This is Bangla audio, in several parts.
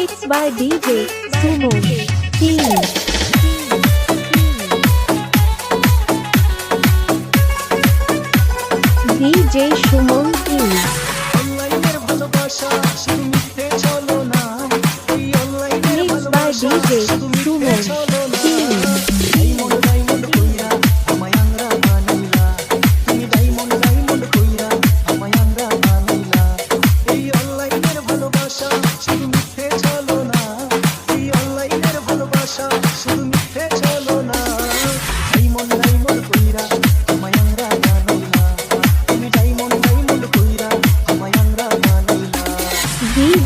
Mixed by DJ Sumo Team. DJ Suman king অনলাইনের ভালোবাসা শুধু মিথ্যে চলো না। এই অনলাইনের ভালোবাসা শুধু মিথ্যে চলো না। Thank you.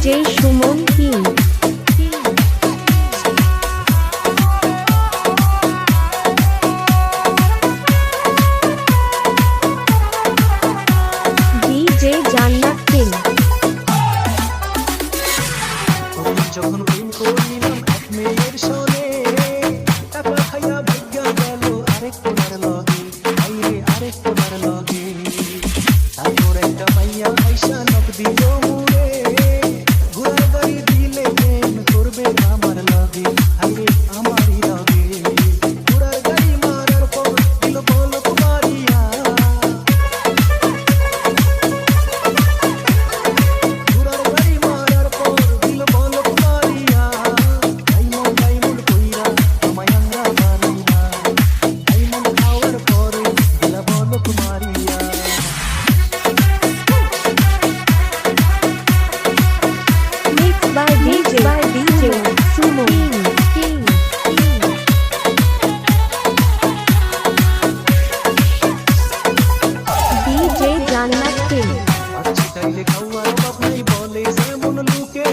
DJ Suman king? DJ Jannat king. যখন প্রেম এক মেয়ের সাথে কথাই বলে যেমন লোকে